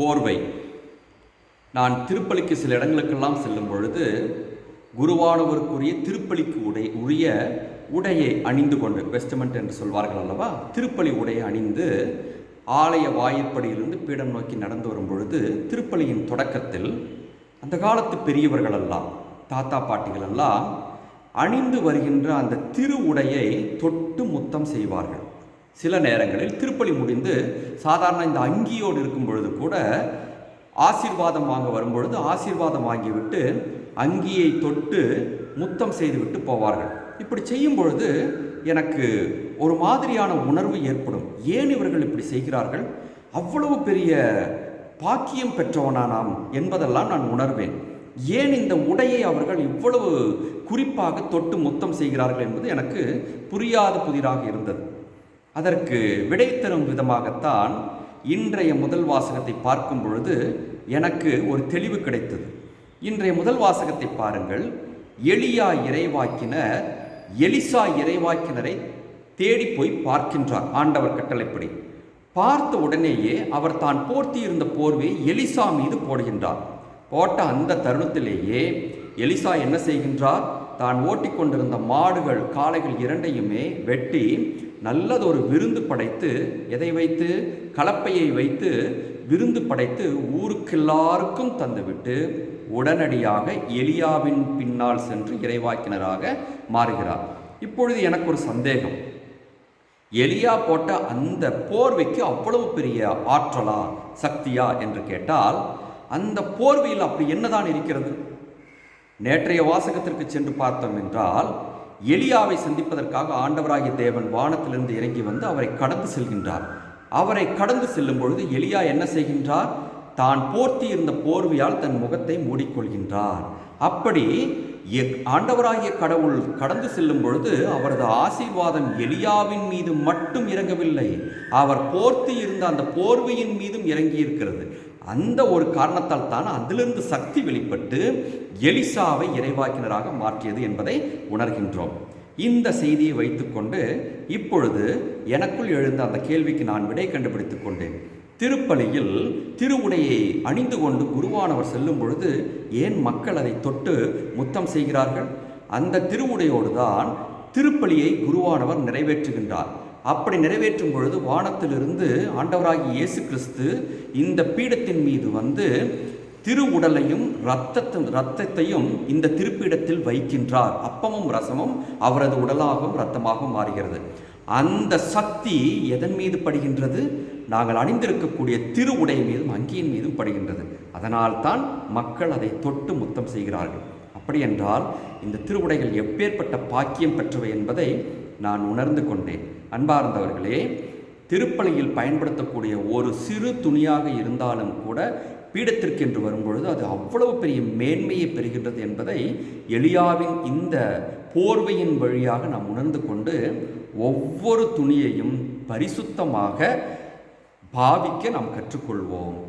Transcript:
போர்வை. நான் திருப்பலிக்கு சில இடங்களுக்கெல்லாம் செல்லும் பொழுது குருவானவருக்குரிய திருப்பலிக்கு உடை உரிய உடையை அணிந்து கொண்டு வெஸ்டமெண்ட் என்று சொல்வார்கள் அல்லவா? திருப்பலி உடையை அணிந்து ஆலய வாயிற்படியிலிருந்து பீடம் நோக்கி நடந்து வரும் பொழுது திருப்பலியின் தொடக்கத்தில் அந்த காலத்து பெரியவர்களெல்லாம் தாத்தா பாட்டிகளெல்லாம் அணிந்து வருகின்ற அந்த திரு உடையை தொட்டு முத்தம் செய்வார்கள். சில நேரங்களில் திருப்பலி முடிந்து சாதாரண இந்த அங்கியோடு இருக்கும் பொழுது கூட ஆசீர்வாதம் வாங்க வரும்பொழுது ஆசீர்வாதம் வாங்கிவிட்டு அங்கியை தொட்டு முத்தம் செய்துவிட்டு போவார்கள். இப்படி செய்யும் பொழுது எனக்கு ஒரு மாதிரியான உணர்வு ஏற்படும். ஏன் இவர்கள் இப்படி செய்கிறார்கள்? அவ்வளவு பெரிய பாக்கியம் பெற்றவனா நாம் என்பதெல்லாம் நான் உணர்வேன். ஏன் இந்த உடையை அவர்கள் இவ்வளவு குறிப்பாக தொட்டு முத்தம் செய்கிறார்கள் என்பது எனக்கு புரியாத புதிராக இருந்தது. அதற்கு விடை தரும் விதமாகத்தான் இன்றைய முதல் வாசகத்தை பார்க்கும் பொழுது எனக்கு ஒரு தெளிவு கிடைத்தது. இன்றைய முதல் வாசகத்தை பாருங்கள். எளியா இறைவாக்கினர் எலிசா இறைவாக்கினரை தேடி போய் பார்க்கின்றார் ஆண்டவர் கட்டளைப்படி. பார்த்த உடனேயே அவர் தான் போர்த்தி இருந்த போர்வை எலிசா மீது போடுகின்றார். போட்ட அந்த தருணத்திலேயே எலிசா என்ன செய்கின்றார்? தான் ஓட்டிக்கொண்டிருந்த மாடுகள் காளைகள் இரண்டையுமே வெட்டி நல்லதொரு விருந்து படைத்து எதை வைத்து? கலப்பையை வைத்து விருந்து படைத்து ஊருக்கெல்லாருக்கும் தந்துவிட்டு உடனடியாக எலியாவின் பின்னால் சென்று இறைவாக்கினராக மாறுகிறார். இப்பொழுது எனக்கு ஒரு சந்தேகம். எலியா போட்ட அந்த போர்வைக்கு அவ்வளவு பெரிய ஆற்றலா சக்தியா என்று கேட்டால் அந்த போர்வையில் அப்படி என்னதான் இருக்கிறது? நேற்றைய வாசகத்திற்கு சென்று பார்த்தோம் என்றால் எலியாவை சந்திப்பதற்காக ஆண்டவராகிய தேவன் வானத்திலிருந்து இறங்கி வந்து அவரை கடந்து செல்கின்றார். அவரை கடந்து செல்லும் பொழுது எலியா என்ன செய்கின்றார்? தான் போர்த்தி இருந்த போர்வையால் தன் முகத்தை மூடிக்கொள்கின்றார். அப்படி ஆண்டவராகிய கடவுள் கடந்து செல்லும் பொழுது அவரது ஆசீர்வாதம் எலியாவின் மீது மட்டும் இறங்கவில்லை. அவர் போர்த்தி இருந்த அந்த போர்வையின் மீதும் இறங்கி இருக்கிறது அந்த ஒரு காரணத்தால் தான் அதிலிருந்து சக்தி வெளிப்பட்டு எலிசாவை இறைவாக்கினராக மாற்றியது என்பதை உணர்கின்றோம். இந்த செய்தியை வைத்துக்கொண்டு இப்பொழுது எனக்குள் எழுந்த அந்த கேள்விக்கு நான் விடை கண்டுபிடித்துக் கொண்டேன். திருப்பலியில் திருவுடையை அணிந்து கொண்டு குருவானவர் செல்லும் பொழுது ஏன் மக்கள் அதை தொட்டு முத்தம் செய்கிறார்கள்? அந்த திருவுடையோடு தான் திருப்பலியை குருவானவர் நிறைவேற்றுகின்றார். அப்படி நிறைவேற்றும் பொழுது வானத்திலிருந்து ஆண்டவராகி இயேசு கிறிஸ்து இந்த பீடத்தின் மீது வந்து திரு உடலையும் இரத்தத்தும் இரத்தத்தையும் இந்த திருப்பீடத்தில் வைக்கின்றார். அப்பமும் ரசமும் அவரது உடலாகவும் இரத்தமாகவும் மாறுகிறது. அந்த சக்தி எதன் மீது படுகின்றது? நாங்கள் அணிந்திருக்கக்கூடிய திரு உடை மீதும் அங்கியின் மீதும் படுகின்றது. அதனால் தான் மக்கள் அதை தொட்டு முத்தம் செய்கிறார்கள். அப்படி என்றால் இந்த திருவுடைகள் எப்பேற்பட்ட பாக்கியம் பெற்றவை என்பதை நான் உணர்ந்து கொண்டேன். அன்பார்ந்தவர்களே திருப்பலியில் பயன்படுத்தக்கூடிய ஒரு சிறு துணியாக இருந்தாலும் கூட பீடத்திற்கென்று வரும்பொழுது அது அவ்வளவு பெரிய மேன்மையை பெறுகின்றது என்பதை எளியாவின் இந்த போர்வையின் வழியாக நாம் உணர்ந்து கொண்டு ஒவ்வொரு துணியையும் பரிசுத்தமாக பாவிக்க நாம் கற்றுக்கொள்வோம்.